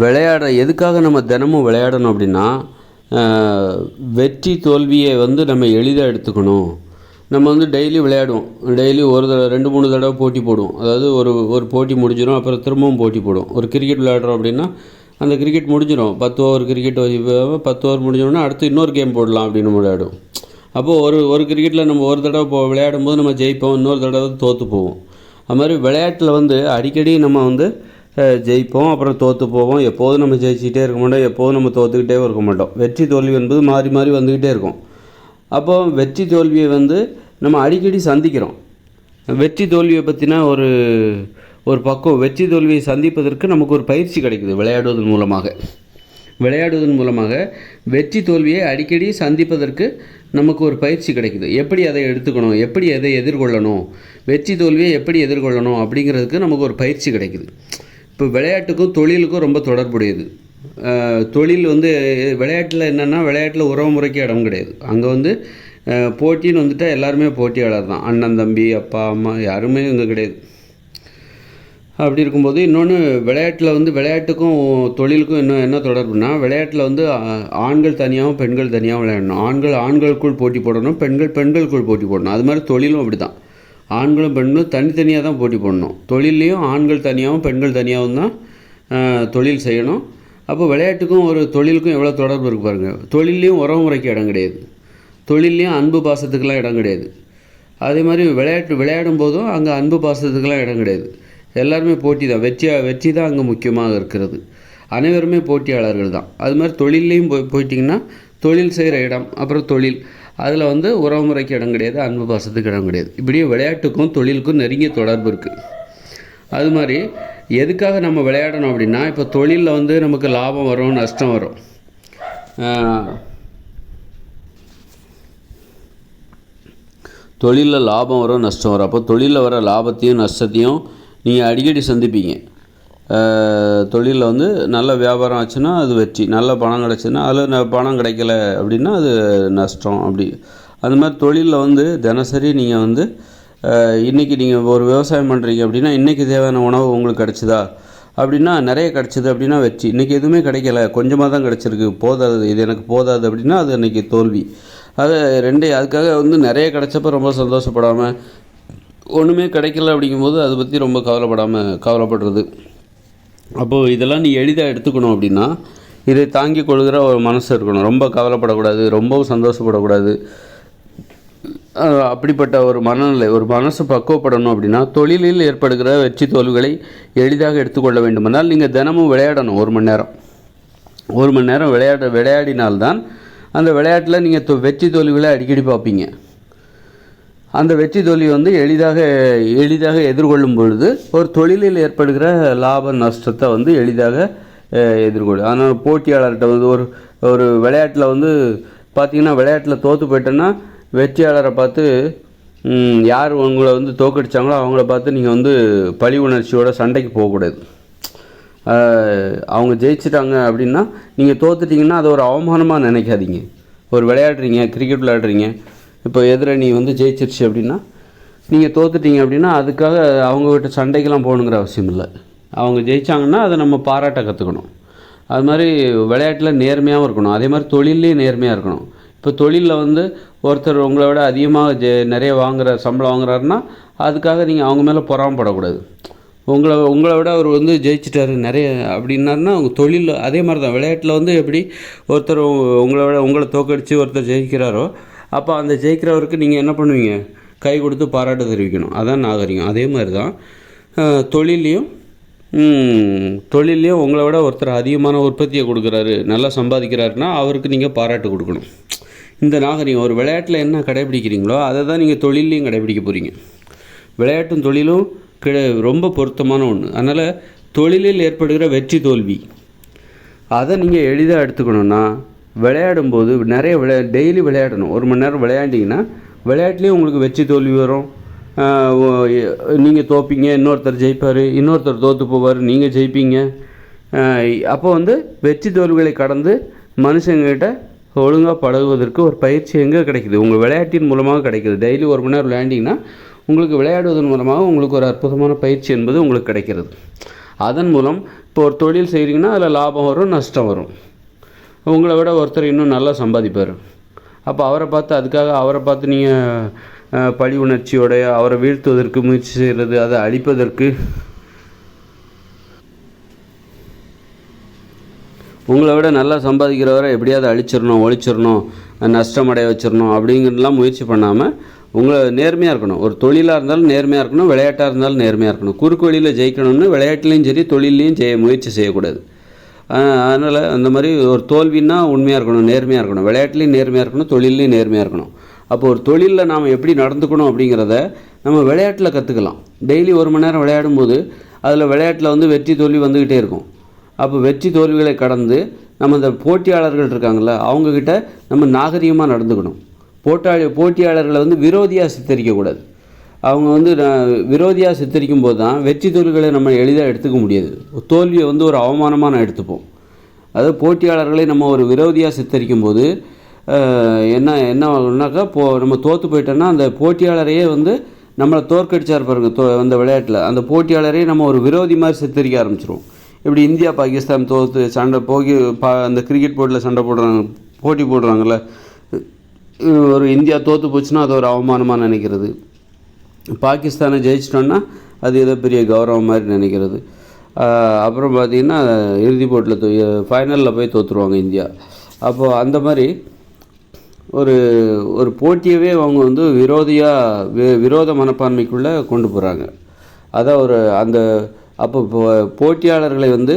விளையாட எதுக்காக நம்ம தினமும் விளையாடணும் அப்படின்னா வெற்றி தோல்வியை வந்து நம்ம எளிதாக எடுத்துக்கணும். நம்ம வந்து டெய்லி விளையாடுவோம். டெய்லி ஒரு தடவை ரெண்டு மூணு தடவை போட்டி போடுவோம். அதாவது ஒரு ஒரு போட்டி முடிஞ்சிடும் அப்புறம் திரும்பவும் போட்டி போடுவோம். ஒரு கிரிக்கெட் விளையாடுறோம் அப்படின்னா அந்த கிரிக்கெட் முடிஞ்சிடும் பத்து ஓவர் கிரிக்கெட் பத்து ஓவர் முடிஞ்சோடனே அடுத்து இன்னொரு கேம் போடலாம் அப்படின்னு விளையாடுவோம். அப்போது ஒரு ஒரு கிரிக்கெட்டில் நம்ம ஒரு தடவை போ விளையாடும்போது நம்ம ஜெயிப்போம் இன்னொரு தடவை தோற்று போவோம் அது மாதிரி விளையாட்டில் வந்து அடிக்கடி நம்ம வந்து ஜெயிப்போம் அப்புறம் தோற்று போவோம். எப்போதும் நம்ம ஜெயிச்சிக்கிட்டே இருக்க மாட்டோம் எப்போதும் நம்ம தோற்றுக்கிட்டே இருக்க மாட்டோம். வெற்றி தோல்வி என்பது மாறி மாறி வந்துக்கிட்டே இருக்கும். அப்போ வெற்றி தோல்வியை வந்து நம்ம அடிக்கடி சந்திக்கிறோம். வெற்றி தோல்வியை பற்றின ஒரு ஒரு பக்கம் வெற்றி தோல்வியை சந்திப்பதற்கு நமக்கு ஒரு பயிற்சி கிடைக்குது விளையாடுவதன் மூலமாக. விளையாடுவதன் மூலமாக வெற்றி தோல்வியை அடிக்கடி சந்திப்பதற்கு நமக்கு ஒரு பயிற்சி கிடைக்குது. எப்படி அதை எடுத்துக்கணும் எப்படி அதை எதிர்கொள்ளணும் வெற்றி தோல்வியை எப்படி எதிர்கொள்ளணும் அப்படிங்கிறதுக்கு நமக்கு ஒரு பயிற்சி கிடைக்குது. இப்போ விளையாட்டுக்கும் தொழிலுக்கும் ரொம்ப தொடர்புடையது. தொழில் வந்து விளையாட்டில் என்னென்னா விளையாட்டில் உறவு முறைக்கு இடம் கிடையாது. அங்கே வந்து போட்டின்னு வந்துட்டால் எல்லாருமே போட்டியாளர் தான். அண்ணன் தம்பி அப்பா அம்மா யாருமே இங்கே கிடையாது. அப்படி இருக்கும்போது இன்னொன்று விளையாட்டில் வந்து விளையாட்டுக்கும் தொழிலுக்கும் இன்னும் என்ன தொடர்புனா விளையாட்டில் வந்து ஆண்கள் தனியாகவும் பெண்கள் தனியாகவும் விளையாடணும். ஆண்கள் ஆண்களுக்குள் போட்டி போடணும் பெண்கள் பெண்களுக்குள் போட்டி போடணும். அது மாதிரி தொழிலும் அப்படி தான் ஆண்களும் பெண்களும் தனித்தனியாக தான் போட்டி போடணும். தொழில்லையும் ஆண்கள் தனியாகவும் பெண்கள் தனியாகவும் தான் தொழில் செய்யணும். அப்போ விளையாட்டுக்கும் ஒரு தொழிலுக்கும் எவ்வளோ தொடர்பு இருக்கு பாருங்கள் தொழில்லையும் உறவு முறைக்கு இடம் கிடையாது. தொழில்லையும் அன்பு பாசத்துக்கெல்லாம் இடம் கிடையாது. அதே மாதிரி விளையாட்டு விளையாடும் போதும் அங்கே அன்பு பாசத்துக்கெல்லாம் இடம் கிடையாது. எல்லாருமே போட்டி தான். வெற்றி வெற்றி தான் அங்கே முக்கியமாக இருக்கிறது. அனைவருமே போட்டியாளர்கள் தான். அது மாதிரி தொழில்லையும் போய் போயிட்டிங்கன்னா தொழில் செய்கிற இடம் அப்புறம் தொழில். அதில் வந்து உறவுமுறைக்கு இடம் கிடையாது அன்பு பாசத்துக்கு இடம் கிடையாது. இப்படியே விளையாட்டுக்கும் தொழிலுக்கும் நெருங்கிய தொடர்பு இருக்குது அது மாதிரி எதுக்காக நம்ம விளையாடணும் அப்படின்னா இப்போ தொழிலில் வந்து நமக்கு லாபம் வரும் நஷ்டம் வரும். தொழிலில் லாபம் வரும் நஷ்டம் வரும். அப்போ தொழிலில் வர லாபத்தையும் நஷ்டத்தையும் நீங்கள் அடிக்கடி சந்திப்பீங்க. தொழிலில் வந்து நல்ல வியாபாரம் ஆச்சுன்னா அது வெற்றி. நல்ல பணம் கிடச்சுன்னா அதில் பணம் கிடைக்கல அப்படின்னா அது நஷ்டம். அப்படி. அது மாதிரி தொழிலில் வந்து தினசரி நீங்கள் வந்து இன்றைக்கி நீங்கள் ஒரு விவசாயம் பண்ணுறீங்க அப்படின்னா இன்றைக்கி தேவையான உணவு உங்களுக்கு கிடச்சிதா? அப்படின்னா நிறைய கிடச்சிது அப்படின்னா வெற்றி. இன்றைக்கி எதுவுமே கிடைக்கல. கொஞ்சமாக தான் கிடச்சிருக்கு. போதாது. இது எனக்கு போதாது அப்படின்னா அது அன்றைக்கி தோல்வி. அது ரெண்டே அதுக்காக வந்து நிறைய கிடச்சப்ப ரொம்ப சந்தோஷப்படாமல் ஒன்றுமே கிடைக்கல அப்படிங்கும்போது அதை பற்றி ரொம்ப கவலைப்படாமல் கவலைப்படுறது. அப்போது இதெல்லாம் நீ எளிதாக எடுத்துக்கணும் அப்படின்னா இதை தாங்கி கொள்கிற ஒரு மனசு இருக்கணும். ரொம்ப கவலைப்படக்கூடாது ரொம்பவும் சந்தோஷப்படக்கூடாது. அப்படிப்பட்ட ஒரு மனநிலை ஒரு மனசு பக்குவப்படணும் அப்படின்னா தொழிலில் ஏற்படுகிற வெற்றி தோல்விகளை எளிதாக எடுத்துக்கொள்ள வேண்டுமென்றால் நீங்கள் தினமும் விளையாடணும் ஒரு மணி நேரம். ஒரு மணி நேரம் விளையாட விளையாடினால்தான் அந்த விளையாட்டில் நீங்கள் வெற்றி தோல்விகளை அடிக்கடி பார்ப்பீங்க. அந்த வெற்றி தோல்வி வந்து எளிதாக எளிதாக எதிர்கொள்ளும் பொழுது ஒரு தொழிலில் ஏற்படுகிற லாப நஷ்டத்தை வந்து எளிதாக எதிர்கொள்ளும். ஆனால் போட்டியாளர்கிட்ட வந்து ஒரு ஒரு விளையாட்டில் வந்து பார்த்தீங்கன்னா விளையாட்டில் தோற்று போயிட்டோன்னா வெற்றியாளரை பார்த்து யார் உங்களை வந்து தோக்கடிச்சாங்களோ அவங்கள பார்த்து நீங்கள் வந்து பழி உணர்ச்சியோட சண்டைக்கு போகக்கூடாது. அவங்க ஜெயிச்சிட்டாங்க அப்படின்னா நீங்கள் தோத்துட்டிங்கன்னா அதை ஒரு அவமானமாக நினைக்காதீங்க. ஒரு விளையாடுறீங்க கிரிக்கெட் விளையாடுறீங்க இப்போ எதிரணி வந்து ஜெயிச்சிருச்சு அப்படின்னா நீங்கள் தோத்துட்டீங்க அப்படின்னா அதுக்காக அவங்கக்கிட்ட சண்டைக்கெல்லாம் போகணுங்கிற அவசியம் இல்லை. அவங்க ஜெயிச்சாங்கன்னா அதை நம்ம பாராட்ட கற்றுக்கணும் அது மாதிரி விளையாட்டில் நேர்மையாகவும் இருக்கணும். அதே மாதிரி தொழில்லையும் நேர்மையாக இருக்கணும். இப்போ தொழிலில் வந்து ஒருத்தர் உங்களை விட அதிகமாக ஜெ நிறைய வாங்குகிற சம்பளம் வாங்குறாருன்னா அதுக்காக நீங்கள் அவங்க மேலே பொறாமப்படக்கூடாது. உங்களை உங்களை விட அவர் வந்து ஜெயிச்சிட்டாரு நிறைய அப்படின்னாருன்னா அவங்க தொழிலில் அதே மாதிரி தான் விளையாட்டில் வந்து எப்படி ஒருத்தர் உங்களை விட உங்களை தோக்கடித்து ஒருத்தர் ஜெயிக்கிறாரோ அப்போ அந்த ஜெயிக்கிறவருக்கு நீங்கள் என்ன பண்ணுவீங்க? கை கொடுத்து பாராட்டு தெரிவிக்கணும். அதான் நாகரிகம். அதே மாதிரி தான் தொழிலையும் தொழில்லையும் தொழில்லையும் உங்களை விட ஒருத்தர் அதிகமான உற்பத்தியை கொடுக்குறாரு நல்லா சம்பாதிக்கிறாருன்னா அவருக்கு நீங்கள் பாராட்டு கொடுக்கணும். இந்த நாகரிகம் ஒரு விளையாட்டில் என்ன கடைபிடிக்கிறீங்களோ அதை தான் நீங்கள் தொழிலையும் கடைபிடிக்க போகிறீங்க விளையாட்டும் தொழிலும் கிட ரொம்ப பொருத்தமான ஒன்று அதனால் தொழிலில் ஏற்படுகிற வெற்றி தோல்வி அதை நீங்கள் எளிதாக எடுத்துக்கணுன்னா விளையாடும்போது நிறைய விளையா டெய்லி விளையாடணும். ஒரு மணி நேரம் விளையாண்டிங்கன்னா விளையாட்டுலேயே உங்களுக்கு வெற்றி தோல்வி வரும். நீங்கள் தோப்பீங்க இன்னொருத்தர் ஜெயிப்பார் இன்னொருத்தர் தோற்று போவார் நீங்கள் ஜெயிப்பீங்க. அப்போ வந்து வெற்றி தோல்விகளை கடந்து மனுஷங்கிட்ட ஒழுங்காக பழகுவதற்கு ஒரு பயிற்சி எங்கே கிடைக்குது? உங்கள் விளையாட்டின் மூலமாக கிடைக்குது. டெய்லி ஒரு மணி நேரம் விளையாண்டிங்கன்னா உங்களுக்கு விளையாடுவதன் மூலமாக உங்களுக்கு ஒரு அற்புதமான பயிற்சி என்பது உங்களுக்கு கிடைக்கிறது. அதன் மூலம் இப்போ ஒரு தொழில் செய்கிறீங்கன்னா அதில் லாபம் வரும் நஷ்டம் வரும். உங்களை விட ஒருத்தர் இன்னும் நல்லா சம்பாதிப்பார். அப்போ அவரை பார்த்து அதுக்காக அவரை பார்த்து நீங்கள் பழி உணர்ச்சியோடைய அவரை வீழ்த்துவதற்கு முயற்சி செய்கிறது அதை அழிப்பதற்கு உங்களை விட நல்லா சம்பாதிக்கிறவரை எப்படியாவது அழிச்சிடணும் ஒழிச்சிடணும் நஷ்டம் அடைய வச்சிடணும் அப்படிங்கிறதுலாம் முயற்சி பண்ணாமல் உங்களை நேர்மையாக இருக்கணும். ஒரு தொழிலாக இருந்தாலும் நேர்மையாக இருக்கணும் விளையாட்டாக இருந்தாலும் நேர்மையாக இருக்கணும். குறுக்கு வழியில் ஜெயிக்கணும்னு விளையாட்டுலேயும் சரி தொழிலையும் ஜெய முயற்சி செய்யக்கூடாது. அதனால் அந்த மாதிரி ஒரு தோல்வின்னா உண்மையாக இருக்கணும் நேர்மையாக இருக்கணும். விளையாட்டுலேயும் நேர்மையாக இருக்கணும் தொழிலையும் நேர்மையாக இருக்கணும். அப்போ ஒரு தொழிலில் நாம் எப்படி நடந்துக்கணும் அப்படிங்கிறத நம்ம விளையாட்டில் கற்றுக்கலாம் டெய்லி ஒரு மணி நேரம் விளையாடும்போது அதில் விளையாட்டில் வந்து வெற்றி தோல்வி வந்துக்கிட்டே இருக்கும். அப்போ வெற்றி தோல்விகளை கடந்து நம்ம இந்த போட்டியாளர்கள் இருக்காங்கள்ல அவங்கக்கிட்ட நம்ம நாகரிகமாக நடந்துக்கணும். போட்டாளி போட்டியாளர்களை வந்து விரோதியாக சித்தரிக்கக்கூடாது. அவங்க வந்து விரோதியாக சித்தரிக்கும் போது தான் வெற்றி தோல்விகளை நம்ம எளிதாக எடுத்துக்க முடியாது. தோல்வியை வந்து ஒரு அவமானமாக நான் எடுத்துப்போம். அதாவது போட்டியாளர்களை நம்ம ஒரு விரோதியாக சித்தரிக்கும் போது என்ன என்ன ஆகுனாக்கா போ நம்ம தோற்று போயிட்டோன்னா அந்த போட்டியாளரையே வந்து நம்மளை தோற்கடிச்சார் பாருங்க தோ அந்த விளையாட்டில். அந்த போட்டியாளரையே நம்ம ஒரு விரோதி மாதிரி சித்தரிக்க ஆரம்பிச்சிருவோம். இப்படி இந்தியா பாகிஸ்தான் தோற்று சண்டை போகி பா அந்த கிரிக்கெட் போர்ட்டில் சண்டை போடுறாங்க போட்டி போடுறாங்கள்ல ஒரு இந்தியா தோற்று போச்சுன்னா அது ஒரு அவமானமாக நினைக்கிறது. பாகிஸ்தானை ஜெயிச்சிட்டோன்னா அது ஏதோ பெரிய கௌரவம் மாதிரி நினைக்கிறது. அப்புறம் பார்த்திங்கன்னா இறுதி போட்டியில் தோ ஃபைனலில் போய் தோற்றுருவாங்க இந்தியா. அப்போது அந்த மாதிரி ஒரு ஒரு போட்டியவே அவங்க வந்து விரோதியாக வி விரோத மனப்பான்மைக்குள்ளே கொண்டு போகிறாங்க அதான் ஒரு அந்த அப்போ போட்டியாளர்களை வந்து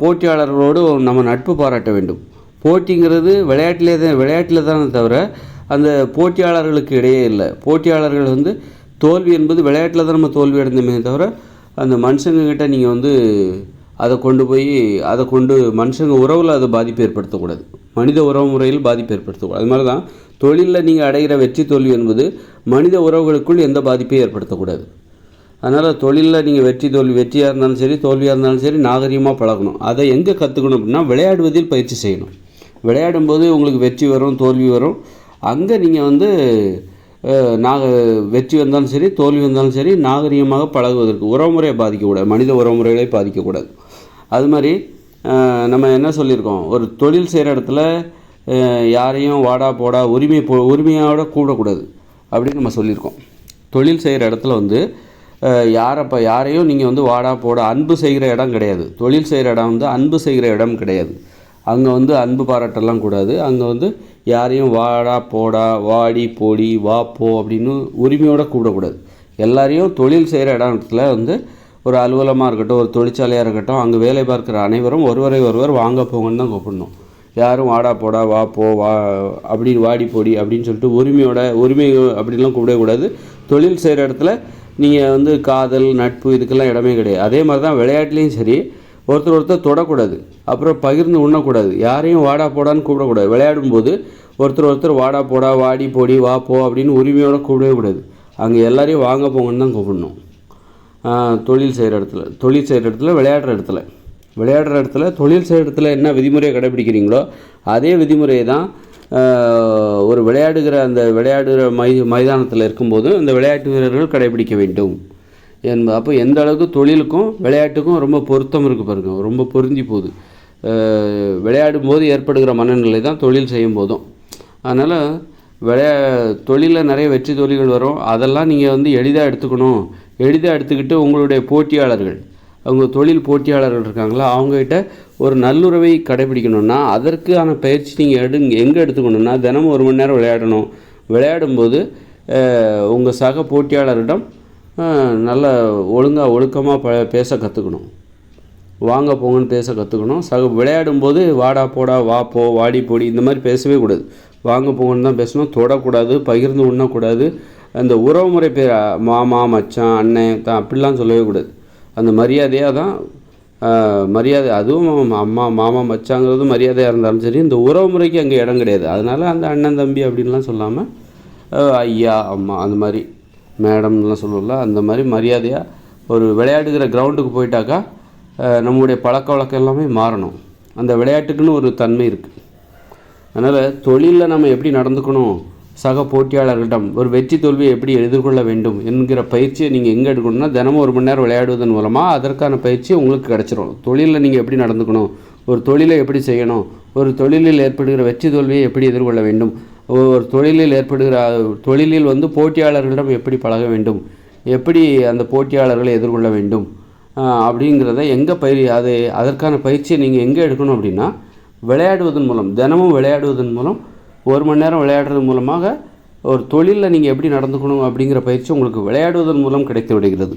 போட்டியாளர்களோடு நம்ம நட்பு பாராட்ட வேண்டும். போட்டிங்கிறது விளையாட்டிலே தான் விளையாட்டில் தானே தவிர அந்த போட்டியாளர்களுக்கு இடையே இல்லை. போட்டியாளர்கள் வந்து தோல்வி என்பது விளையாட்டில் தான் நம்ம தோல்வி அடைந்தோமே தவிர அந்த மனுஷங்கக்கிட்ட நீங்கள் வந்து அதை கொண்டு போய் அதை கொண்டு மனுஷங்க உறவில் அதை பாதிப்பு ஏற்படுத்தக்கூடாது. மனித உறவு முறையில் பாதிப்பு ஏற்படுத்தக்கூடாது. அது மாதிரி தான் தொழிலில் நீங்கள் அடைகிற வெற்றி தோல்வி என்பது மனித உறவுகளுக்குள் எந்த பாதிப்பையும் ஏற்படுத்தக்கூடாது. அதனால் தொழிலில் நீங்கள் வெற்றி தோல்வி வெற்றியாக இருந்தாலும் சரி தோல்வியாக இருந்தாலும் சரி நாகரிகமாக பழகணும். அதை எங்கே கற்றுக்கணும் அப்படின்னா விளையாடுவதில் பயிற்சி செய்யணும். விளையாடும்போது உங்களுக்கு வெற்றி வரும் தோல்வி வரும். அங்கே நீங்கள் வந்து நாக வெற்றி வந்தாலும் சரி தோல்வி வந்தாலும் சரி நாகரிகமாக பழகுவதற்கு உறவுமுறையை பாதிக்கக்கூடாது மனித உறவுமுறைகளை பாதிக்கக்கூடாது. அது மாதிரி நம்ம என்ன சொல்லியிருக்கோம்? ஒரு தொழில் செய்கிற இடத்துல யாரையும் வாடா போடா உரிமை போ உரிமையோட கூடக்கூடாது அப்படின்னு நம்ம சொல்லியிருக்கோம். தொழில் செய்கிற இடத்துல வந்து யாரப்போ யாரையும் நீங்கள் வந்து வாடா போட அன்பு செய்கிற இடம் கிடையாது. தொழில் செய்கிற இடம் வந்து அன்பு செய்கிற இடம் கிடையாது. அங்கே வந்து அன்பு பாராட்டெல்லாம் கூடாது. அங்கே வந்து யாரையும் வாடா போடா வாடி போடி வா போ அப்படின்னு உரிமையோடு கூடக்கூடாது எல்லாரையும் தொழில் செய்கிற இடத்துல வந்து ஒரு அலுவலமாக இருக்கட்டும் ஒரு தொழிற்சாலையாக இருக்கட்டும் அங்கே வேலை பார்க்குற அனைவரும் ஒருவரை ஒருவர் வாங்க போங்கன்னு தான் கூப்பிடணும். யாரும் வாடா போடா வா போ வா அப்படி வாடி போடி அப்படின்னு சொல்லிட்டு உரிமையோட உரிமை அப்படின்லாம் கூப்பிடக்கூடாது. தொழில் செய்கிற இடத்துல நீங்கள் வந்து காதல் நட்பு இதுக்கெல்லாம் இடமே கிடையாது. அதே மாதிரி தான் விளையாட்டுலேயும் சரி ஒருத்தர் ஒருத்தர் தொடக்கூடாது. அப்புறம் பகிர்ந்து உண்ணக்கூடாது. யாரையும் வாடா போடான்னு கூப்பிடக்கூடாது. விளையாடும்போது ஒருத்தர் ஒருத்தர் வாடா போடா வாடி போடி வா போ அப்படின்னு உரிமையோடு கூப்பிடவே கூடாது. அங்கே எல்லாரையும் வாங்க போங்கன்னு தான் கூப்பிடணும். தொழில் செய்கிற இடத்துல. தொழில் செய்கிற இடத்துல விளையாடுற இடத்துல. விளையாடுற இடத்துல தொழில் செய்கிற இடத்துல என்ன விதிமுறையை கடைபிடிக்கிறீங்களோ அதே விதிமுறையை தான் ஒரு விளையாடுகிற அந்த விளையாடுகிற மை மைதானத்தில் இருக்கும்போது அந்த விளையாட்டு வீரர்கள் கடைபிடிக்க வேண்டும். என்ப அப்போ எந்த அளவுக்கு தொழிலுக்கும் விளையாட்டுக்கும் ரொம்ப பொருத்தம் இருக்குது பாருங்கள் ரொம்ப பொருந்தி போகுது. விளையாடும் போது ஏற்படுகிற மனநிலை தான் தொழில் செய்யும் போதும். அதனால் விளையா தொழிலில் நிறைய வெற்றி தொழில்கள் வரும். அதெல்லாம் நீங்கள் வந்து எளிதாக எடுத்துக்கணும். எளிதாக எடுத்துக்கிட்டு உங்களுடைய போட்டியாளர்கள் அவங்க தொழில் போட்டியாளர்கள் இருக்காங்களா அவங்ககிட்ட ஒரு நல்லுறவை கடைபிடிக்கணும்னா அதற்கான பயிற்சி நீங்கள் எடு எங்கே எடுத்துக்கணும்னா தினமும் ஒரு மணி நேரம் விளையாடணும். விளையாடும்போது உங்கள் சக போட்டியாளரிடம் நல்ல ஒழுங்காக ஒழுக்கமாக ப பேச கற்றுக்கணும் வாங்க போங்கன்னு பேச கற்றுக்கணும் சக விளையாடும்போது வாடா போடா வா போ வாடி போடி இந்த மாதிரி பேசவே கூடாது. வாங்க போங்கன்னு தான் பேசணும். தொடக்கூடாது பகிர்ந்து உண்ணக்கூடாது. அந்த உறவு முறை பேர் மாமா மச்சான் அண்ணன் தான் அப்படிலாம் சொல்லவே கூடாது. அந்த மரியாதையாக தான் மரியாதை அதுவும் அம்மா மாமா மச்சாங்கிறது மரியாதையாக இருந்தாலும் சரி இந்த உறவு முறைக்கு அங்கே இடம் கிடையாது. அதனால் அந்த அண்ணன் தம்பி அப்படின்லாம் சொல்லாமல் ஐயா அம்மா அந்த மாதிரி மேடம்லாம் சொல்லுவோம்ல அந்த மாதிரி மரியாதையாக ஒரு விளையாடுகிற கிரவுண்டுக்கு போயிட்டாக்கா நம்முடைய பழக்க வழக்கம் எல்லாமே மாறணும். அந்த விளையாட்டுக்குன்னு ஒரு தன்மை இருக்குது அதனால் தொழிலில் நம்ம எப்படி நடந்துக்கணும்? சக போட்டியாளர்களிடம் ஒரு வெற்றி தோல்வியை எப்படி எதிர்கொள்ள வேண்டும் என்கிற பயிற்சியை நீங்கள் எங்கே எடுக்கணும்னா தினமும் ஒரு மணி நேரம் விளையாடுவதன் மூலமாக அதற்கான பயிற்சி உங்களுக்கு கிடச்சிரும். தொழிலில் நீங்கள் எப்படி நடந்துக்கணும்? ஒரு தொழிலை எப்படி செய்யணும்? ஒரு தொழிலில் ஏற்படுகிற வெற்றி தோல்வியை எப்படி எதிர்கொள்ள வேண்டும்? ஒரு தொழிலில் ஏற்படுகிற தொழிலில் வந்து போட்டியாளர்களிடம் எப்படி பழக வேண்டும்? எப்படி அந்த போட்டியாளர்களை எதிர்கொள்ள வேண்டும்? அப்படிங்கிறத எங்கே பயிர் அது அதற்கான பயிற்சியை நீங்கள் எங்கே எடுக்கணும் அப்படின்னா விளையாடுவதன் மூலம் தினமும் விளையாடுவதன் மூலம் ஒரு மணி நேரம் விளையாடுறது மூலமாக ஒரு தொழிலில் நீங்கள் எப்படி நடந்துக்கணும் அப்படிங்கிற பயிற்சி உங்களுக்கு விளையாடுவதன் மூலம் கிடைத்து விடுகிறது.